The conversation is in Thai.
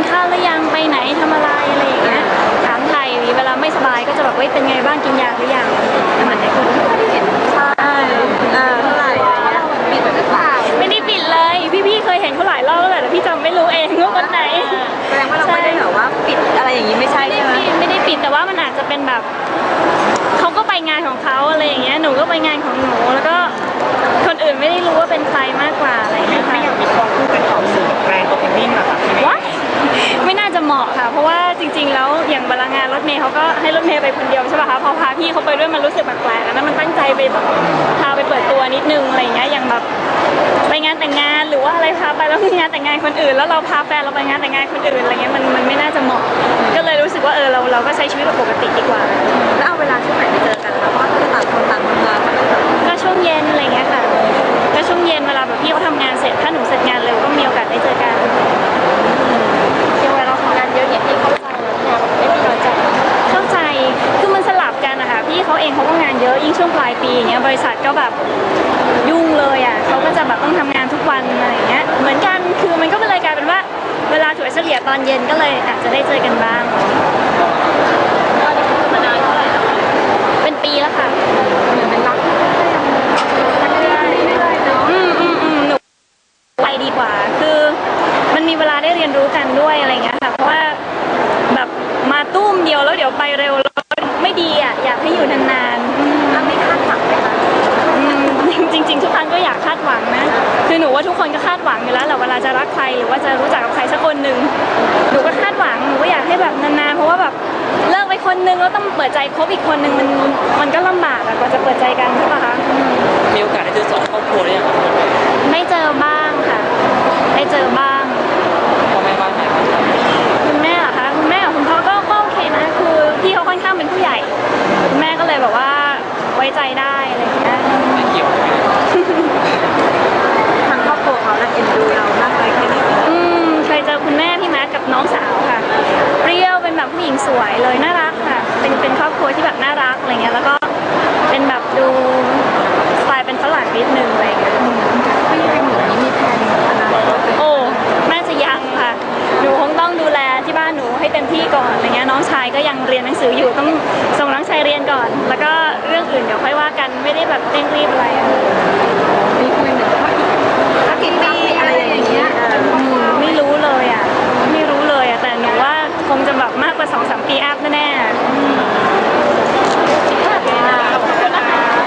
นข้าวหรือยังไปไหนทำอะไรอะไรอย่างเงี้ยถามไทยเวลาไม่สบายก็จะแบบเว้ยเป็นไงบ้างกินยาหรือยังประมาณนี้คนไม่ได้เห็นใช่เออเท่าไหร่ปิดหรือเป่าไม่ได้ปิดเลยพี่ๆเคยเห็นเขาหลายรอบแล้วแต่พี่จํไม่รู้เองว่าวันไหนแสดว่าเราไม่ได้แบบว่าปิดอะไรอย่างนี้ไม่ใช่ไหมไม่ได้ปิดแต่ว่ามันอาจจะเป็นแบบเขาก็ไปงานของเขาอะไรอย่างเงี้ยหนูก็ไปงานของหนู มย์เขาก็ให้รถเมย์ไปคนเดียวใช่ป่ะคะพอพาพี่เขาไปด้วยมันรู้สึกแปลกๆอันนั้นมันตั้งใจไปแบบพาไปเปิดตัวนิดนึงอะไรอย่างเงี้ยอย่างแบบไปงานแต่งงานหรือว่าอะไรพาไปแล้วมีงานแต่งงานคนอื่น แล้วเราพาแฟนเราไปงานแต่งงานคนอื่นอะไรเงี้ยมันมันไม่น่าจะเหมาะ ก็เลยรู้สึกว่าเออเราเราก็ใช้ชีวิตแบบปกติดีกว่า แล้วเอาเวลาช่วงไหนไปเจอ เขาเองเขาก็งานเยอะยิ่งช่วงปลายปีอย่างเงี้ยบริษัทก็แบบยุ่งเลยอะเขาก็จะแบบต้องทำงานทุกวันอะไรอย่างเงี้ยเหมือนกันคือมันก็เลยกลายเป็นว่า เวลาถั่วเฉลี่ยตอนเย็นก็เลยอาจจะได้เจอกันบ้างตอนนี้คือมานานเท่าไหร่แล้วคะเป็นปีแล้วค่ะเหมือนเป็นรักมันเรื่อยๆเนาะอืมอืมอืมหนูไปดีกว่า คือมันมีเวลาได้เรียนรู้กันด้วยอะไรอย่างเงี้ยค่ะเพราะว่าแบบมาตุ้มเดียวแล้วเดี๋ยวไปเร็วแล้ว ไม่ดีอะอยากให้อยู่นานๆอืมแล้วมีคาดหวังไหมคะอืมจริง ๆ ทุกครั้งก็อยากคาดหวังนะคือหนูว่าทุกคนก็คาดหวังอยู่แล้วแหละเวลาจะรักใครหรือว่าจะรู้จักกับใครสักคนหนึ่งหนูก็คาดหวังหนูก็อยากให้แบบนานๆเพราะว่าแบบเลิกไปคนนึงแล้วต้องเปิดใจคบอีกคนนึงมันมันก็ลำบากอะกว่าจะเปิดใจกันใช่ปะคะอืมมีโอกาสได้เจอสองครอบครัวหรือยังครับพี่เมย์ไม่เจอบ้างค่ะได้เจอบ้าง ไว้ใจได้อะไรอย่างเงี้ยไม่เกี่ยวใช่ไหมทางครอบครัวเขาและเอ็นดูเรามากน้อยแค่ไหนอืมเคยเจอคุณแม่พี่แม็กกับน้องสาวค่ะ เปรี้ยวเป็นแบบผู้หญิงสวยเลยน่ารักค่ะ เป็นเป็นครอบครัวที่แบบน่ารักอะไรเงี้ยแล้วก็เป็นแบบดูสไตล์เป็นฝรั่งนิดนึงอะไรเงี้ยอืมไม่ยังเหมือนนี้มีแผนอนาคตเป็นโอ้น่าจะยังค่ะ หนูคงต้องดูแลที่บ้านหนูให้เต็มที่ก่อนอะไรเงี้ยน้องชายก็ยังเรียนหนังสืออยู่ต้องส่งน้องชายเรียนก่อน แล้วก็ ไ